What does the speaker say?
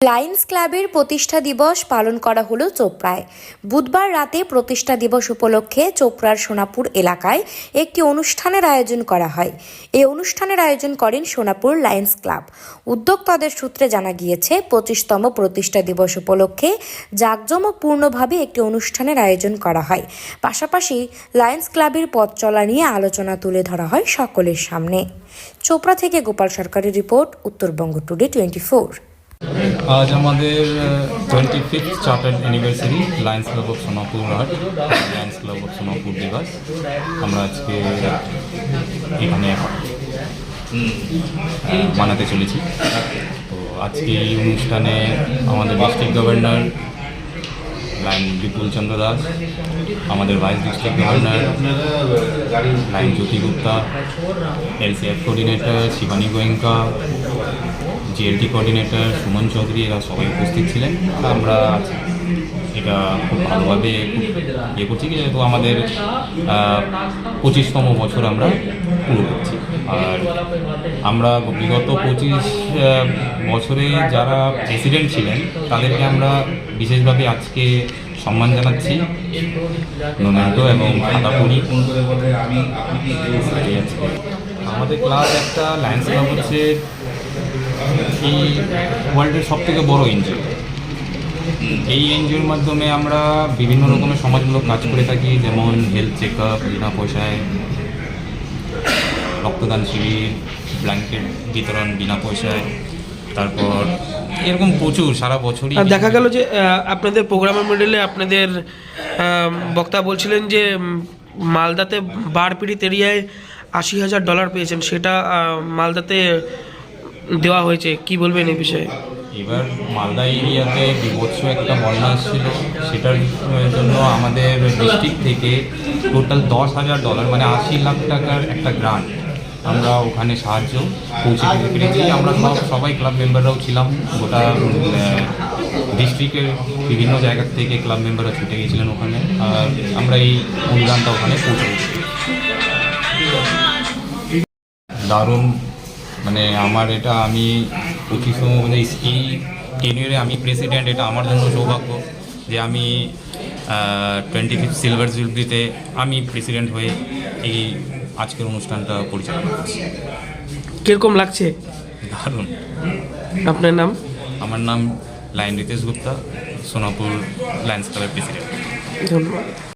Lions ক্লাবের প্রতিষ্ঠা দিবস পালন করা হলো চোপড়ায়। বুধবার রাতে প্রতিষ্ঠা দিবস উপলক্ষে চোপড়ার সোনাপুর এলাকায় একটি অনুষ্ঠানের আয়োজন করা হয়। এই অনুষ্ঠানের আয়োজন করেন সোনাপুর লায়ন্স ক্লাব। উদ্যোক্তাদের সূত্রে জানা গিয়েছে, পঁচিশতম প্রতিষ্ঠা দিবস উপলক্ষে জাঁকজমকপূর্ণভাবে একটি অনুষ্ঠানের আয়োজন করা হয়। পাশাপাশি লায়ন্স ক্লাবের পথ চলা নিয়ে আলোচনা তুলে ধরা হয় সকলের সামনে। চোপড়া থেকে গোপাল সরকারের report, Uttarbanga today twenty four আজ আমাদের twenty fifth chartered anniversary lions club of Sonapur art lions club of Sonapur দিবস আমরা আজকে এখানে মানাতে চলেছি। তো আজকে এই অনুষ্ঠানে আমাদের district governor lion Bipul Chandra Das, আমাদের vice district governor lion Jyoti Gupta LCF coordinator Shivani Goenka GLT coordinator Suman Chowdhury এরা সবাই উপস্থিত ছিলেন। আমরা এটা খুব ভালোভাবে ইয়ে করছি যেহেতু আমাদের পঁচিশতম বছর আমরা পুরো করছি। আর আমরা বিগত পঁচিশ বছরে যারা প্রেসিডেন্ট ছিলেন, তাদেরকে আমরা বিশেষভাবে আজকে সম্মান জানাচ্ছি। নোনাল্ডো এবং খাতাপুরি আমাদের ক্লাস একটা লায়ন্স হচ্ছে এই ওয়ার্ল্ডের সব থেকে বড় এনজিও এই এনজিওর মাধ্যমে আমরা বিভিন্ন রকমের সমাজমূলক কাজ করে থাকি যেমন হেলথ চেক আপ বিনা পয়সায় রক্তদান শিবির ব্ল্যাঙ্কেট বিতরণ বিনা পয়সায় তারপর এরকম প্রচুর সারা বছরই দেখা গেল যে আপনাদের প্রোগ্রামের মডেলে আপনাদের বক্তা বলছিলেন যে মালদাতে বারপিড়িত এরিয়ায় আশি হাজার ডলার পেয়েছেন। সেটা মালদাতে দেওয়া হয়েছে? কি বলবেন এই বিষয়ে? এবার মালদা এরিয়াতে বিভৎস একটা বন্যা আসছিল। সেটার জন্য আমাদের ডিস্ট্রিক্ট থেকে টোটাল দশ হাজার ডলার মানে আশি লাখ টাকার একটা গ্রান্ট আমরা ওখানে সাহায্য পৌঁছে দিতে পেরেছি। আমরা সব, সবাই ক্লাব মেম্বাররাও ছিলাম। গোটা ডিস্ট্রিক্টের বিভিন্ন জায়গা থেকে ক্লাব মেম্বাররা ছুটে গিয়েছিলেন ওখানে। আর আমরা এই অনুদানটা ওখানে পৌঁছে দারুণ মানে আমার এটা আমি পঁচিশতম মানে এই টেনিয়রে আমি প্রেসিডেন্ট এটা আমার জন্য সৌভাগ্য যে আমি টোয়েন্টি ফিফথ সিলভার জুবলিতে আমি প্রেসিডেন্ট হয়ে এই আজকের অনুষ্ঠানটা পরিচালনা করছি। কীরকম লাগছে? দারুণ। আপনার নাম? আমার নাম লাইন রিতেশ গুপ্তা সোনাপুর লায়ন্স ক্লাবের প্রেসিডেন্ট ধন্যবাদ।